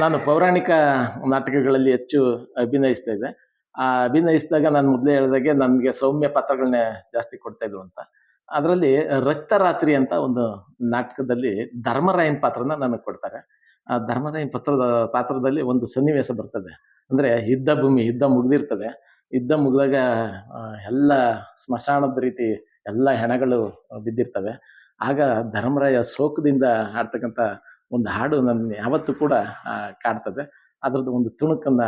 ನಾನು ಪೌರಾಣಿಕ ನಾಟಕಗಳಲ್ಲಿ ಹೆಚ್ಚು ಅಭಿನಯಿಸ್ತಾ ಇದ್ದೆ. ಆ, ಅಭಿನಯಿಸಿದಾಗ ನಾನು ಮೊದಲೇ ಹೇಳಿದಾಗೆ ನನಗೆ ಸೌಮ್ಯ ಪಾತ್ರಗಳನ್ನೇ ಜಾಸ್ತಿ ಕೊಡ್ತಾ ಇದ್ರು ಅಂತ. ಅದರಲ್ಲಿ ರಕ್ತರಾತ್ರಿ ಅಂತ ಒಂದು ನಾಟಕದಲ್ಲಿ ಧರ್ಮರಾಯನ್ ಪಾತ್ರನ ನನಗೆ ಕೊಡ್ತಾರೆ. ಆ, ಧರ್ಮರಾಯನ್ ಪಾತ್ರದ, ಪಾತ್ರದಲ್ಲಿ ಒಂದು ಸನ್ನಿವೇಶ ಬರ್ತದೆ. ಅಂದ್ರೆ ಯುದ್ಧ ಭೂಮಿ, ಯುದ್ಧ ಮುಗ್ದಿರ್ತದೆ. ಯುದ್ಧ ಮುಗಿದಾಗ ಎಲ್ಲ ಸ್ಮಶಾನದ ರೀತಿ ಎಲ್ಲ ಹೆಣಗಳು ಬಿದ್ದಿರ್ತವೆ. ಆಗ ಧರ್ಮರಾಯ ಶೋಕದಿಂದ ಆಡ್ತಕ್ಕಂಥ ಒಂದು ಹಾಡು ನನ್ನ ಯಾವತ್ತು ಕೂಡ ಕಾಡ್ತದೆ. ಅದರದ್ದು ಒಂದು ತುಣುಕನ್ನ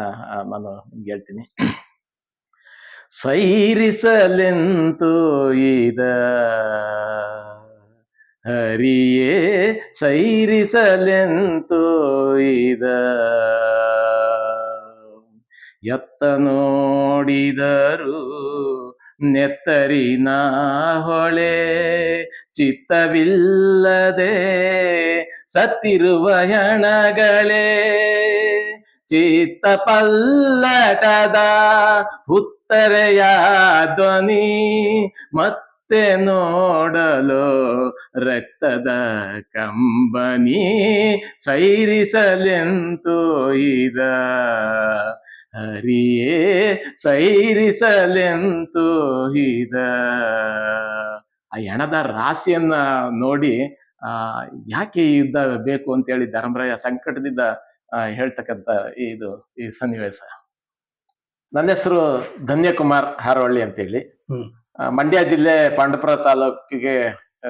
ನಾನು ಹೇಳ್ತೀನಿ. ಸೈರಿಸಲೆಂತು ಇದ ಹರಿಯೇ, ಸೈರಿಸಲೆಂತು ಇದ ಎತ್ತ ನೋಡಿದರು ನೆತ್ತರಿನ ಹೊಳೆ ಚಿತ್ತವಿಲ್ಲದೆ ಸತ್ತಿರುವ ಹೆಣಗಳೇ ಚಿತ್ತ ಪಲ್ಲಟದ ಉತ್ತರೆಯ ಧ್ವನಿ ಮತ್ತೆ ನೋಡಲು ರಕ್ತದ ಕಂಬನಿ ಸೈರಿಸಲೆಂತು ಇದ. ಹರಿಯೇ, ಸೈರಿಸಲೆಂತು ಇದ. ಆ ಹೆಣದ ರಾಶಿಯನ್ನ ನೋಡಿ ಯಾಕೆ ಈ ಯುದ್ಧ ಬೇಕು ಅಂತೇಳಿ ಧರ್ಮರಾಯ ಸಂಕಟದಿಂದ ಹೇಳ್ತಕ್ಕಂತ ಹೇಳ್ತಕ್ಕಂಥ ಇದು ಈ ಸನ್ನಿವೇಶ. ನನ್ನ ಹೆಸರು ಧನ್ಯಕುಮಾರ್ ಹಾರವಳ್ಳಿ ಅಂತೇಳಿ. ಹೇಳಿ ಆ, ಮಂಡ್ಯ ಜಿಲ್ಲೆ ಪಾಂಡುಪುರ ತಾಲೂಕಿಗೆ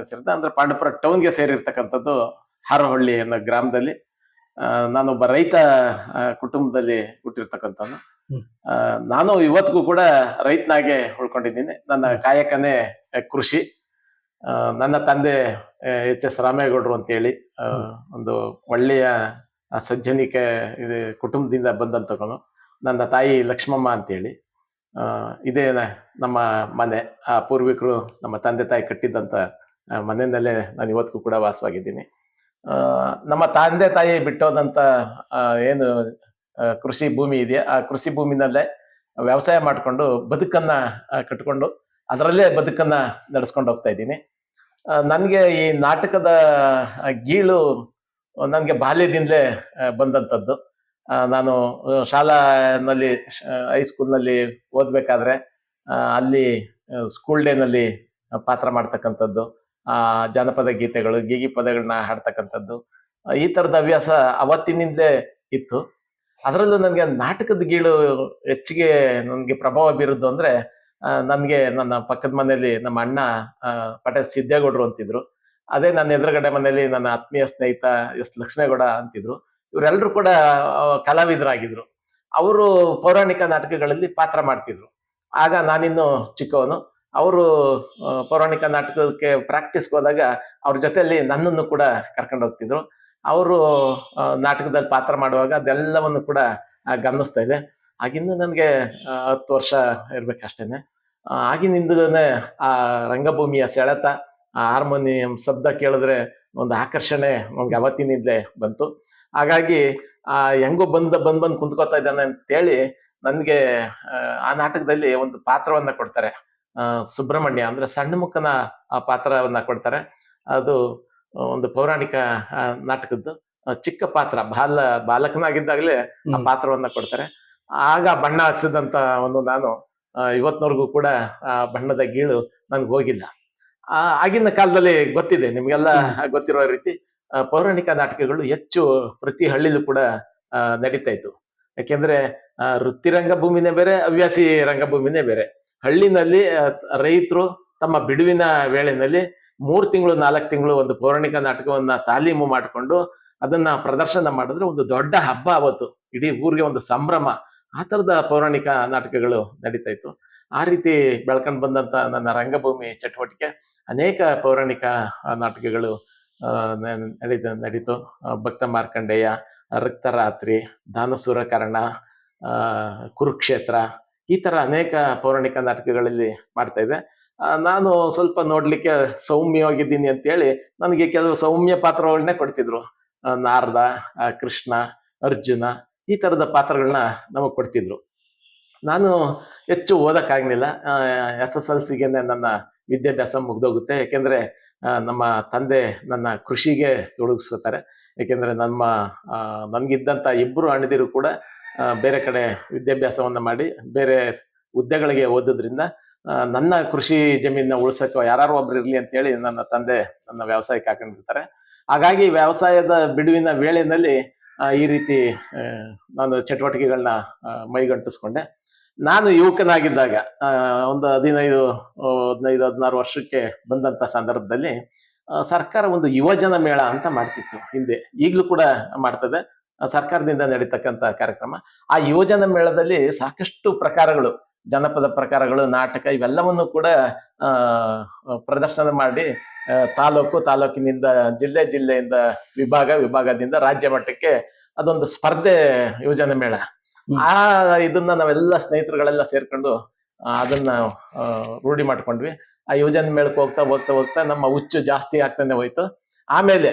ಸೇರಿದ ಅಂದ್ರೆ ಪಾಂಡುಪುರ ಟೌನ್ಗೆ ಸೇರಿರ್ತಕ್ಕಂಥದ್ದು ಹಾರಹಳ್ಳಿ ಅನ್ನೋ ಗ್ರಾಮದಲ್ಲಿ. ಆ, ನಾನೊಬ್ಬ ರೈತ ಕುಟುಂಬದಲ್ಲಿ ಹುಟ್ಟಿರ್ತಕ್ಕಂಥದ್ದು ನಾನು ಇವತ್ತಿಗೂ ಕೂಡ ರೈತನಾಗೆ ಉಳ್ಕೊಂಡಿದ್ದೀನಿ. ನನ್ನ ಕಾಯಕನೇ ಕೃಷಿ. ಆ, ನನ್ನ ತಂದೆ ಎಚ್ ಎಸ್ ರಾಮೇಗೌಡರು ಅಂತೇಳಿ ಒಂದು ಒಳ್ಳೆಯ ಸಜ್ಜನಿಕೆ ಇದು ಕುಟುಂಬದಿಂದ ಬಂದಂತಕನು ನನ್ನ ತಾಯಿ ಲಕ್ಷ್ಮಮ್ಮ ಅಂತೇಳಿ. ಇದೇ ನಮ್ಮ ಮನೆ. ಆ ಪೂರ್ವಿಕರು ನಮ್ಮ ತಂದೆ ತಾಯಿ ಕಟ್ಟಿದ್ದಂಥ ಮನೆಯಲ್ಲೇ ನಾನು ಇವತ್ತಿಗೂ ಕೂಡ ವಾಸವಾಗಿದ್ದೀನಿ. ನಮ್ಮ ತಂದೆ ತಾಯಿ ಬಿಟ್ಟೋದಂಥ ಏನು ಕೃಷಿ ಭೂಮಿ ಇದೆಯಾ? ಆ ಕೃಷಿ ಭೂಮಿನಲ್ಲೇ ವ್ಯವಸಾಯ ಮಾಡಿಕೊಂಡು ಬದುಕನ್ನ ಕಟ್ಕೊಂಡು ಅದರಲ್ಲೇ ಬದುಕನ್ನ ನಡೆಸ್ಕೊಂಡು ಹೋಗ್ತಾ ಇದ್ದೀನಿ. ನನಗೆ ಈ ನಾಟಕದ ಗೀಳು ನನಗೆ ಬಾಲ್ಯದಿಂದಲೇ ಬಂದಂಥದ್ದು ನಾನು ಶಾಲಾನಲ್ಲಿ ಹೈಸ್ಕೂಲ್ನಲ್ಲಿ ಓದಬೇಕಾದ್ರೆ ಅಲ್ಲಿ ಸ್ಕೂಲ್ ಡೇನಲ್ಲಿ ಪಾತ್ರ ಮಾಡ್ತಕ್ಕಂಥದ್ದು. ಜಾನಪದ ಗೀತೆಗಳು, ಗೀಗಿ ಪದಗಳನ್ನ ಹಾಡ್ತಕ್ಕಂಥದ್ದು. ಈ ಥರದ ಹವ್ಯಾಸ ಅವತ್ತಿನಿಂದಲೇ ಇತ್ತು. ಅದರಲ್ಲೂ ನನಗೆ ನಾಟಕದ ಗೀಳು ಹೆಚ್ಚಿಗೆ ನನಗೆ ಪ್ರಭಾವ ಬೀರುದು ಅಂದರೆ ನನಗೆ ನನ್ನ ಪಕ್ಕದ ಮನೆಯಲ್ಲಿ ನಮ್ಮ ಅಣ್ಣ ಪಟೇಲ್ ಸಿದ್ದೇಗೌಡರು ಅಂತಿದ್ರು. ಅದೇ ನನ್ನ ಎದುರುಗಡೆ ಮನೆಯಲ್ಲಿ ನನ್ನ ಆತ್ಮೀಯ ಸ್ನೇಹಿತ ಎಸ್. ಲಕ್ಷ್ಮೇಗೌಡ ಅಂತಿದ್ರು. ಇವರೆಲ್ಲರೂ ಕೂಡ ಕಲಾವಿದರಾಗಿದ್ರು. ಅವರು ಪೌರಾಣಿಕ ನಾಟಕಗಳಲ್ಲಿ ಪಾತ್ರ ಮಾಡ್ತಿದ್ರು. ಆಗ ನಾನಿನ್ನು ಚಿಕ್ಕವನು. ಅವರು ಪೌರಾಣಿಕ ನಾಟಕಕ್ಕೆ ಪ್ರಾಕ್ಟೀಸ್ಗೆ ಹೋದಾಗ ಅವ್ರ ಜೊತೆಯಲ್ಲಿ ನನ್ನನ್ನು ಕೂಡ ಕರ್ಕೊಂಡು ಹೋಗ್ತಿದ್ರು. ಅವರು ನಾಟಕದಲ್ಲಿ ಪಾತ್ರ ಮಾಡುವಾಗ ಅದೆಲ್ಲವನ್ನು ಕೂಡ ಗಮನಿಸ್ತಾ ಇದೆ. ಆಗಿನ್ನು ನನಗೆ ಹತ್ತು ವರ್ಷ ಇರ್ಬೇಕಷ್ಟೇನೆ ಆಗಿನಿಂದಲೇ ಆ ರಂಗಭೂಮಿಯ ಸೆಳೆತ ಆ ಹಾರ್ಮೋನಿಯಂ ಶಬ್ದ ಕೇಳಿದ್ರೆ ಒಂದು ಆಕರ್ಷಣೆ ನಮ್ಗೆ ಅವತ್ತಿನಿಂದಲೇ ಬಂತು. ಹಾಗಾಗಿ ಆ ಹೆಂಗೋ ಬಂದು ಬಂದ್ ಬಂದ್ ಕುಂತ್ಕೋತಾ ಇದ್ದಾನೆ ಅಂತೇಳಿ ನನಗೆ ಆ ನಾಟಕದಲ್ಲಿ ಒಂದು ಪಾತ್ರವನ್ನ ಕೊಡ್ತಾರೆ. ಸುಬ್ರಹ್ಮಣ್ಯ ಅಂದ್ರೆ ಸಣ್ಣ ಮುಖನ ಆ ಪಾತ್ರವನ್ನ ಕೊಡ್ತಾರೆ. ಅದು ಒಂದು ಪೌರಾಣಿಕ ನಾಟಕದ್ದು ಚಿಕ್ಕ ಪಾತ್ರ ಬಾಲ ಬಾಲಕನಾಗಿದ್ದಾಗಲೇ ಆ ಪಾತ್ರವನ್ನ ಕೊಡ್ತಾರೆ. ಆಗ ಬಣ್ಣ ಹಚ್ಚಿದಂತ ಒಂದು ನಾನು ಇವತ್ತಿನವರೆಗೂ ಕೂಡ ಆ ಬಣ್ಣದ ಗೀಳು ನನ್ಗೆ ಹೋಗಿಲ್ಲ. ಆಗಿನ ಕಾಲದಲ್ಲಿ ಗೊತ್ತಿದೆ ನಿಮ್ಗೆಲ್ಲ ಗೊತ್ತಿರೋ ರೀತಿ ಪೌರಾಣಿಕ ನಾಟಕಗಳು ಹೆಚ್ಚು ಪ್ರತಿ ಹಳ್ಳಿಲೂ ಕೂಡ ನಡೀತಾ ಇತ್ತು ಯಾಕೆಂದ್ರೆ ವೃತ್ತಿ ರಂಗಭೂಮಿನೇ ಬೇರೆ ಹವ್ಯಾಸಿ ರಂಗಭೂಮಿನೇ ಬೇರೆ. ಹಳ್ಳಿನಲ್ಲಿ ರೈತರು ತಮ್ಮ ಬಿಡುವಿನ ವೇಳೆನಲ್ಲಿ ಮೂರು ತಿಂಗಳು ನಾಲ್ಕು ತಿಂಗಳು ಒಂದು ಪೌರಾಣಿಕ ನಾಟಕವನ್ನ ತಾಲೀಮು ಮಾಡಿಕೊಂಡು ಅದನ್ನ ಪ್ರದರ್ಶನ ಮಾಡಿದ್ರೆ ಒಂದು ದೊಡ್ಡ ಹಬ್ಬ ಅವತ್ತು ಇಡೀ ಊರಿಗೆ ಒಂದು ಸಂಭ್ರಮ. ಆ ಥರದ ಪೌರಾಣಿಕ ನಾಟಕಗಳು ನಡೀತಾ ಇತ್ತು. ಆ ರೀತಿ ಬೆಳ್ಕೊಂಡು ಬಂದಂಥ ನನ್ನ ರಂಗಭೂಮಿ ಚಟುವಟಿಕೆ ಅನೇಕ ಪೌರಾಣಿಕ ನಾಟಕಗಳು ನಡೀತ, ನಡೀತು. ಭಕ್ತ ಮಾರ್ಕಂಡೇಯ ರಕ್ತರಾತ್ರಿ ದಾನಸೂರ ಕರ್ಣ ಕುರುಕ್ಷೇತ್ರ ಈ ಥರ ಅನೇಕ ಪೌರಾಣಿಕ ನಾಟಕಗಳಲ್ಲಿ ಮಾಡ್ತಾ ಇದ್ದೆ. ನಾನು ಸ್ವಲ್ಪ ನೋಡಲಿಕ್ಕೆ ಸೌಮ್ಯವಾಗಿದ್ದೀನಿ ಅಂತೇಳಿ ನನಗೆ ಕೆಲವು ಸೌಮ್ಯ ಪಾತ್ರಗಳನ್ನೇ ಕೊಡ್ತಿದ್ರು. ನಾರದ ಕೃಷ್ಣ, ಅರ್ಜುನ ಈ ತರದ ಪಾತ್ರಗಳನ್ನ ನಮಗೆ ಕೊಡ್ತಿದ್ರು. ನಾನು ಹೆಚ್ಚು ಓದೋಕ್ಕಾಗಲಿಲ್ಲ ಎಸ್ ಎಸ್ ಎಲ್ ಸಿಗೆ ನನ್ನ ವಿದ್ಯಾಭ್ಯಾಸ ಮುಗ್ದೋಗುತ್ತೆ. ಯಾಕೆಂದ್ರೆ ನಮ್ಮ ತಂದೆ ನನ್ನ ಕೃಷಿಗೆ ತೊಡಗಿಸ್ಕೋತಾರೆ. ಯಾಕೆಂದ್ರೆ ನಮ್ಮ ನನಗಿದ್ದಂಥ ಇಬ್ಬರು ಅಣ್ಣದಿರು ಕೂಡ ಬೇರೆ ಕಡೆ ವಿದ್ಯಾಭ್ಯಾಸವನ್ನ ಮಾಡಿ ಬೇರೆ ಹುದ್ದೆಗಳಿಗೆ ಓದೋದ್ರಿಂದ ನನ್ನ ಕೃಷಿ ಜಮೀನ ಉಳಿಸೋಕೆ ಯಾರು ಒಬ್ರು ಇರ್ಲಿ ಅಂತೇಳಿ ನನ್ನ ತಂದೆ ನನ್ನ ವ್ಯವಸಾಯಕ್ಕೆ ಹಾಕೊಂಡಿರ್ತಾರೆ. ಹಾಗಾಗಿ ವ್ಯವಸಾಯದ ಬಿಡುವಿನ ವೇಳೆಯಲ್ಲಿ ಈ ರೀತಿ ನಾನು ಚಟುವಟಿಕೆಗಳನ್ನ ಮೈಗಂಟಿಸ್ಕೊಂಡೆ. ನಾನು ಯುವಕನಾಗಿದ್ದಾಗ ಒಂದು ಹದಿನೈದು ಹದಿನೈದು, ಹದಿನಾರು ವರ್ಷಕ್ಕೆ ಬಂದಂತ ಸಂದರ್ಭದಲ್ಲಿ ಸರ್ಕಾರ ಒಂದು ಯುವಜನ ಮೇಳ ಅಂತ ಮಾಡ್ತಿತ್ತು ಹಿಂದೆ. ಈಗಲೂ ಕೂಡ ಮಾಡ್ತದೆ. ಸರ್ಕಾರದಿಂದ ನಡೀತಕ್ಕಂಥ ಕಾರ್ಯಕ್ರಮ. ಆ ಯುವಜನ ಮೇಳದಲ್ಲಿ ಸಾಕಷ್ಟು ಪ್ರಕಾರಗಳು. ಜನಪದ ಪ್ರಕಾರಗಳು ನಾಟಕ ಇವೆಲ್ಲವನ್ನು ಕೂಡ ಪ್ರದರ್ಶನ ಮಾಡಿ ತಾಲೂಕು ತಾಲೂಕಿನಿಂದ ಜಿಲ್ಲೆ ಜಿಲ್ಲೆಯಿಂದ ವಿಭಾಗ ವಿಭಾಗದಿಂದ ರಾಜ್ಯ ಮಟ್ಟಕ್ಕೆ ಅದೊಂದು ಸ್ಪರ್ಧೆ ಯೋಜನೆ ಮೇಳ. ಆ ಇದನ್ನ ನಾವೆಲ್ಲ ಸ್ನೇಹಿತರುಗಳೆಲ್ಲ ಸೇರ್ಕೊಂಡು ಅದನ್ನ ರೂಢಿ ಮಾಡ್ಕೊಂಡ್ವಿ. ಆ ಯೋಜನೆ ಮೇಳಕ್ಕೆ ಹೋಗ್ತಾ ಹೋಗ್ತಾ ಹೋಗ್ತಾ ನಮ್ಮ ಹುಚ್ಚು ಜಾಸ್ತಿ ಆಗ್ತಾನೆ ಹೋಯ್ತು. ಆಮೇಲೆ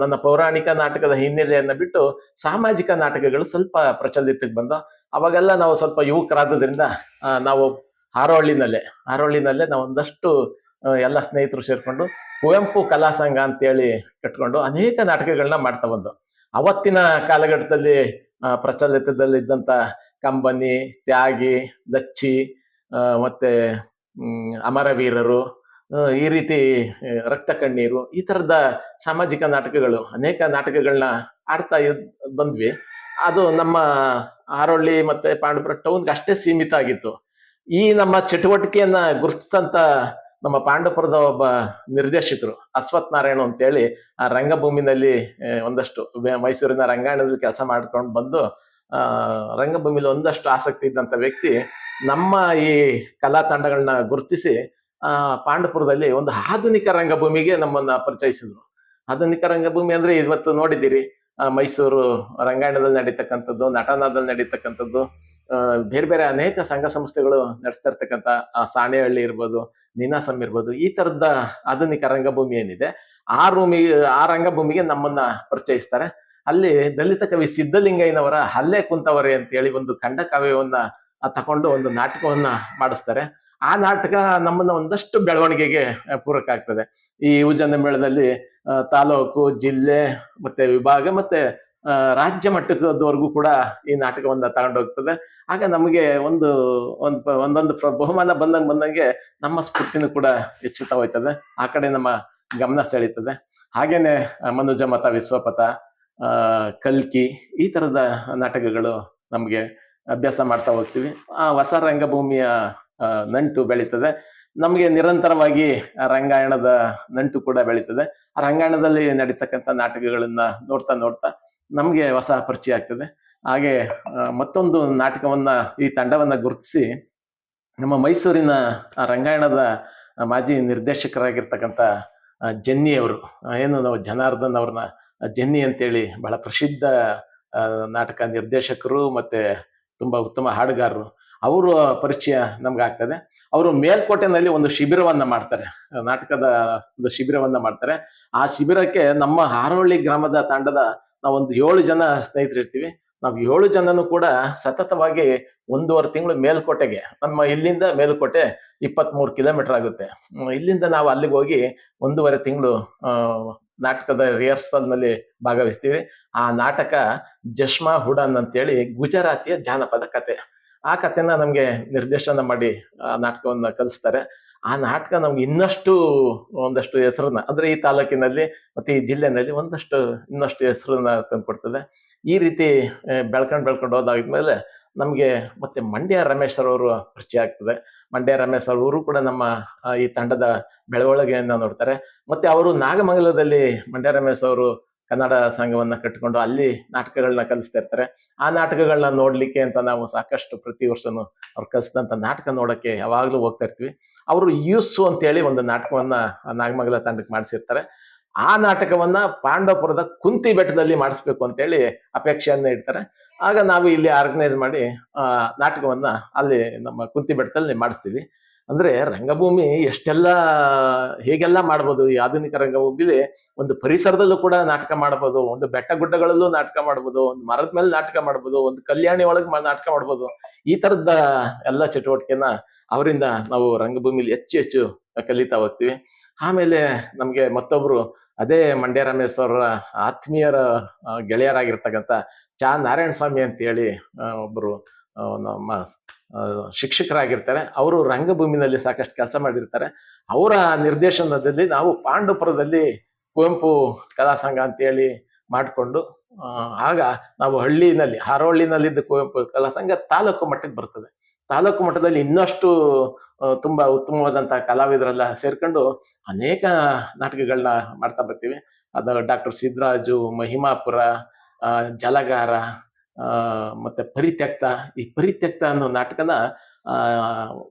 ನನ್ನ ಪೌರಾಣಿಕ ನಾಟಕದ ಹಿನ್ನೆಲೆಯನ್ನ ಬಿಟ್ಟು ಸಾಮಾಜಿಕ ನಾಟಕಗಳು ಸ್ವಲ್ಪ ಪ್ರಚಲಿತಕ್ಕೆ ಬಂದು. ಅವಾಗೆಲ್ಲ ನಾವು ಸ್ವಲ್ಪ ಯುವಕರಾದ್ರಿಂದ ನಾವು ಹಾರೋಹಳ್ಳಿನಲ್ಲೇ ಹಾರೋಹಳ್ಳಿನಲ್ಲೇ ನಾವು ಒಂದಷ್ಟು ಎಲ್ಲ ಸ್ನೇಹಿತರು ಸೇರಿಕೊಂಡು ಕುವೆಂಪು ಕಲಾ ಸಂಘ ಅಂತೇಳಿ ಕಟ್ಕೊಂಡು ಅನೇಕ ನಾಟಕಗಳನ್ನ ಮಾಡ್ತಾ ಬಂದು. ಅವತ್ತಿನ ಕಾಲಘಟ್ಟದಲ್ಲಿ ಪ್ರಚಲಿತದಲ್ಲಿದ್ದಂಥ ಕಂಬನಿ, ತ್ಯಾಗಿ, ಲಚ್ಚಿ ಮತ್ತೆ ಅಮರವೀರರು ಈ ರೀತಿ ರಕ್ತ ಕಣ್ಣೀರು ಈ ತರದ ಸಾಮಾಜಿಕ ನಾಟಕಗಳು ಅನೇಕ ನಾಟಕಗಳನ್ನ ಆಡ್ತಾ ಬಂದ್ವಿ. ಅದು ನಮ್ಮ ಆರೊಳ್ಳಿ ಮತ್ತೆ ಪಾಂಡುಪುರ ಟೌನ್ಗೆ ಅಷ್ಟೇ ಸೀಮಿತ ಆಗಿತ್ತು. ಈ ನಮ್ಮ ಚಟುವಟಿಕೆಯನ್ನ ಗುರುತಿಸಿದಂತ ನಮ್ಮ ಪಾಂಡಪುರದ ಒಬ್ಬ ನಿರ್ದೇಶಕರು ಅಶ್ವಥ್ ನಾರಾಯಣ ಅಂತೇಳಿ ಆ ರಂಗಭೂಮಿನಲ್ಲಿ ಒಂದಷ್ಟು ಮೈಸೂರಿನ ರಂಗಾಯಣದಲ್ಲಿ ಕೆಲಸ ಮಾಡ್ಕೊಂಡು ಬಂದು, ಆ, ರಂಗಭೂಮಿಲಿ ಒಂದಷ್ಟು ಆಸಕ್ತಿ ಇದ್ದಂತ ವ್ಯಕ್ತಿ ನಮ್ಮ ಈ ಕಲಾ ತಂಡಗಳನ್ನ ಗುರುತಿಸಿ, ಆ, ಪಾಂಡಪುರದಲ್ಲಿ ಒಂದು ಆಧುನಿಕ ರಂಗಭೂಮಿಗೆ ನಮ್ಮನ್ನ ಪರಿಚಯಿಸಿದ್ರು. ಆಧುನಿಕ ರಂಗಭೂಮಿ ಅಂದ್ರೆ ಇವತ್ತು ನೋಡಿದ್ದೀರಿ ಮೈಸೂರು ರಂಗಾಯಣದಲ್ಲಿ ನಡೀತಕ್ಕಂಥದ್ದು, ನಟನದಲ್ಲಿ ನಡೀತಕ್ಕಂಥದ್ದು ಬೇರೆ ಬೇರೆ ಅನೇಕ ಸಂಘ ಸಂಸ್ಥೆಗಳು ನಡೆಸ್ತಾ ಇರ್ತಕ್ಕಂಥ ಸಾಣೆಹಳ್ಳಿ ಇರ್ಬೋದು, ನೀನಾಸಂ ಇರ್ಬೋದು, ಈ ತರದ ಆಧುನಿಕ ರಂಗಭೂಮಿ ಏನಿದೆ, ಆ ರೂಮಿ, ಆ ರಂಗಭೂಮಿಗೆ ನಮ್ಮನ್ನ ಪರಿಚಯಿಸ್ತಾರೆ. ಅಲ್ಲಿ ದಲಿತ ಕವಿ ಸಿದ್ಧಲಿಂಗಯ್ಯನವರ ಹಲ್ಲೆ ಕುಂತವರೆ ಅಂತೇಳಿ ಒಂದು ಖಂಡ ಕಾವ್ಯವನ್ನ ತಕೊಂಡು ಒಂದು ನಾಟಕವನ್ನ ಮಾಡಿಸ್ತಾರೆ. ಆ ನಾಟಕ ನಮ್ಮನ್ನ ಒಂದಷ್ಟು ಬೆಳವಣಿಗೆಗೆ ಪೂರಕ ಆಗ್ತದೆ. ಈ ಯುವಜನ ಮೇಳದಲ್ಲಿ ತಾಲೂಕು, ಜಿಲ್ಲೆ, ಮತ್ತೆ ವಿಭಾಗ, ಮತ್ತೆ ರಾಜ್ಯ ಮಟ್ಟದವರೆಗೂ ಕೂಡ ಈ ನಾಟಕವನ್ನ ತಗೊಂಡೋಗ್ತದೆ. ಆಗ ನಮಗೆ ಒಂದು ಒಂದು ಒಂದೊಂದು ಬಹುಮಾನ ಬಂದಂಗೆ ಬಂದಂಗೆ ನಮ್ಮ ಸ್ಫೂರ್ತಿನೂ ಕೂಡ ಹೆಚ್ಚುತ್ತಾ ಹೋಯ್ತದೆ. ಆ ಕಡೆ ನಮ್ಮ ಗಮನ ಸೆಳೀತದೆ. ಹಾಗೇನೆ ಮನುಜ ಮತ, ವಿಶ್ವಪಥ ಕಲ್ಕಿ, ಈ ತರದ ನಾಟಕಗಳು ನಮಗೆ ಅಭ್ಯಾಸ ಮಾಡ್ತಾ ಹೋಗ್ತೀವಿ. ಆ, ಹೊಸ ರಂಗಭೂಮಿಯ ನಂಟು ಬೆಳೀತದೆ. ನಮಗೆ ನಿರಂತರವಾಗಿ ರಂಗಾಯಣದ ನಂಟು ಕೂಡ ಬೆಳೀತದೆ. ಆ ರಂಗಾಯಣದಲ್ಲಿ ನಡೀತಕ್ಕಂಥ ನಾಟಕಗಳನ್ನ ನೋಡ್ತಾ ನೋಡ್ತಾ ನಮಗೆ ಹೊಸ ಪರಿಚಯ ಆಗ್ತದೆ. ಹಾಗೆ ಮತ್ತೊಂದು ನಾಟಕವನ್ನ ಈ ತಂಡವನ್ನ ಗುರುತಿಸಿ ನಮ್ಮ ಮೈಸೂರಿನ ರಂಗಾಯಣದ ಮಾಜಿ ನಿರ್ದೇಶಕರಾಗಿರ್ತಕ್ಕಂಥ ಜನ್ನಿಯವರು ಏನು ನಾವು ಜನಾರ್ದನ್ ಅವ್ರನ್ನ ಜೆನ್ನಿ ಅಂತೇಳಿ ಬಹಳ ಪ್ರಸಿದ್ಧ ನಾಟಕ ನಿರ್ದೇಶಕರು ಮತ್ತೆ ತುಂಬಾ ಉತ್ತಮ ಹಾಡುಗಾರರು. ಅವರು ಪರಿಚಯ ನಮ್ಗೆ ಆಗ್ತದೆ. ಅವರು ಮೇಲ್ಕೋಟೆನಲ್ಲಿ ಒಂದು ಶಿಬಿರವನ್ನ ಮಾಡ್ತಾರೆ. ನಾಟಕದ ಒಂದು ಶಿಬಿರವನ್ನ ಮಾಡ್ತಾರೆ. ಆ ಶಿಬಿರಕ್ಕೆ ನಮ್ಮ ಹಾರೋಳ್ಳಿ ಗ್ರಾಮದ ತಂಡದ ನಾವೊಂದು ಏಳು ಜನ ಸ್ನೇಹಿತರು ಇರ್ತೀವಿ ನಾವು ಏಳು ಜನನು ಕೂಡ ಸತತವಾಗಿ ಒಂದೂವರೆ ತಿಂಗಳು ಮೇಲ್ಕೋಟೆಗೆ, ನಮ್ಮ ಇಲ್ಲಿಂದ ಮೇಲ್ಕೋಟೆ ಇಪ್ಪತ್ಮೂರು ಕಿಲೋಮೀಟರ್ ಆಗುತ್ತೆ. ಇಲ್ಲಿಂದ ನಾವು ಅಲ್ಲಿಗೆ ಹೋಗಿ ಒಂದೂವರೆ ತಿಂಗಳು ನಾಟಕದ ರಿಹರ್ಸಲ್ನಲ್ಲಿ ಭಾಗವಹಿಸ್ತೀವಿ. ಆ ನಾಟಕ ಜಶ್ಮಾ ಹುಡನ್ ಅಂತೇಳಿ ಗುಜರಾತಿಯ ಜಾನಪದ ಕತೆ. ಆ ಕಥೆನ ನಮಗೆ ನಿರ್ದೇಶನ ಮಾಡಿ, ಆ ನಾಟಕವನ್ನು ಕಲಿಸ್ತಾರೆ. ಆ ನಾಟಕ ನಮ್ಗೆ ಇನ್ನಷ್ಟು ಒಂದಷ್ಟು ಹೆಸರನ್ನ, ಅಂದ್ರೆ ಈ ತಾಲೂಕಿನಲ್ಲಿ ಮತ್ತೆ ಈ ಜಿಲ್ಲೆನಲ್ಲಿ ಒಂದಷ್ಟು, ಇನ್ನಷ್ಟು ಹೆಸರನ್ನ ತಂದುಕೊಡ್ತದೆ. ಈ ರೀತಿ ಬೆಳ್ಕೊಂಡು ಬೆಳ್ಕೊಂಡ್ ಹೋದಾಗಿದ್ಮೇಲೆ ನಮಗೆ ಮತ್ತೆ ಮಂಡ್ಯ ರಮೇಶ್ ಅವರು ಪರಿಚಯ ಆಗ್ತದೆ. ಮಂಡ್ಯ ರಮೇಶ್ ಅವರು ಕೂಡ ನಮ್ಮ ಈ ತಂಡದ ಬೆಳವಣಿಗೆಯನ್ನ ನೋಡ್ತಾರೆ. ಮತ್ತೆ ಅವರು ನಾಗಮಂಗಲದಲ್ಲಿ ಮಂಡ್ಯ ರಮೇಶ್ ಅವರು ಕನ್ನಡ ಸಂಘವನ್ನ ಕಟ್ಟಿಕೊಂಡು ಅಲ್ಲಿ ನಾಟಕಗಳನ್ನ ಕಲಿಸ್ತಾ ಇರ್ತಾರೆ. ಆ ನಾಟಕಗಳನ್ನ ನೋಡ್ಲಿಕ್ಕೆ ಅಂತ ನಾವು ಸಾಕಷ್ಟು ಪ್ರತಿ ವರ್ಷನು ಅವ್ರು ಕಲಿಸಿದಂಥ ನಾಟಕ ನೋಡಕ್ಕೆ ಯಾವಾಗಲೂ ಹೋಗ್ತಾ ಇರ್ತೀವಿ. ಅವರು ಯೂಸು ಅಂತೇಳಿ ಒಂದು ನಾಟಕವನ್ನ ನಾಗಮಂಗಲ ತಂಡಕ್ಕೆ ಮಾಡಿಸಿರ್ತಾರೆ. ಆ ನಾಟಕವನ್ನ ಪಾಂಡವಪುರದ ಕುಂತಿ ಬೆಟ್ಟದಲ್ಲಿ ಮಾಡಿಸ್ಬೇಕು ಅಂತೇಳಿ ಅಪೇಕ್ಷೆಯನ್ನ ಇಡ್ತಾರೆ. ಆಗ ನಾವು ಇಲ್ಲಿ ಆರ್ಗನೈಸ್ ಮಾಡಿ ನಾಟಕವನ್ನ ಅಲ್ಲಿ ನಮ್ಮ ಕುಂತಿ ಬೆಟ್ಟದಲ್ಲಿ ಮಾಡಿಸ್ತೀವಿ. ಅಂದ್ರೆ ರಂಗಭೂಮಿ ಎಷ್ಟೆಲ್ಲ ಹೇಗೆಲ್ಲ ಮಾಡ್ಬೋದು, ಈ ಆಧುನಿಕ ರಂಗಭೂಮಿಲಿ ಒಂದು ಪರಿಸರದಲ್ಲೂ ಕೂಡ ನಾಟಕ ಮಾಡ್ಬೋದು, ಒಂದು ಬೆಟ್ಟ ಗುಡ್ಡಗಳಲ್ಲೂ ನಾಟಕ ಮಾಡ್ಬೋದು, ಒಂದು ಮರದ ಮೇಲೆ ನಾಟಕ ಮಾಡ್ಬೋದು, ಒಂದು ಕಲ್ಯಾಣಿ ಒಳಗೆ ನಾಟಕ ಮಾಡ್ಬೋದು. ಈ ತರದ ಎಲ್ಲ ಚಟುವಟಿಕೆನ ಅವರಿಂದ ನಾವು ರಂಗಭೂಮಿಲಿ ಹೆಚ್ಚು ಹೆಚ್ಚು ಕಲಿತಾ ಹೋಗ್ತೀವಿ. ಆಮೇಲೆ ನಮ್ಗೆ ಮತ್ತೊಬ್ರು ಅದೇ ಮಂಡ್ಯ ರಮೇಶ್ ಅವರ ಆತ್ಮೀಯರ ಗೆಳೆಯರಾಗಿರ್ತಕ್ಕಂಥ ಚಾ. ನಾರಾಯಣ ಸ್ವಾಮಿ ಅಂತ ಹೇಳಿ ಒಬ್ಬರು ನಮ್ಮ ಶಿಕ್ಷಕರಾಗಿರ್ತಾರೆ. ಅವರು ರಂಗಭೂಮಿನಲ್ಲಿ ಸಾಕಷ್ಟು ಕೆಲಸ ಮಾಡಿರ್ತಾರೆ. ಅವರ ನಿರ್ದೇಶನದಲ್ಲಿ ನಾವು ಪಾಂಡುಪುರದಲ್ಲಿ ಕುವೆಂಪು ಕಲಾ ಸಂಘ ಅಂತೇಳಿ ಮಾಡಿಕೊಂಡು ಆಗ ನಾವು ಹಳ್ಳಿನಲ್ಲಿ ಹಾರೋಳ್ಳಿನಲ್ಲಿದ್ದ ಕುವೆಂಪು ಕಲಾ ಸಂಘ ತಾಲೂಕು ಮಟ್ಟಕ್ಕೆ ಬರ್ತದೆ. ತಾಲೂಕು ಮಟ್ಟದಲ್ಲಿ ಇನ್ನಷ್ಟು ತುಂಬ ಉತ್ತಮವಾದಂಥ ಕಲಾವಿದರೆಲ್ಲ ಸೇರ್ಕೊಂಡು ಅನೇಕ ನಾಟಕಗಳನ್ನ ಮಾಡ್ತಾ ಬರ್ತೀವಿ. ಅದು ಡಾಕ್ಟರ್ ಸಿದ್ದರಾಜು ಮಹಿಮಾಪುರ ಜಲಗಾರ ಮತ್ತೆ ಪರಿತ್ಯಕ್ತ, ಈ ಪರಿತ್ಯಕ್ತ ಅನ್ನೋ ನಾಟಕನ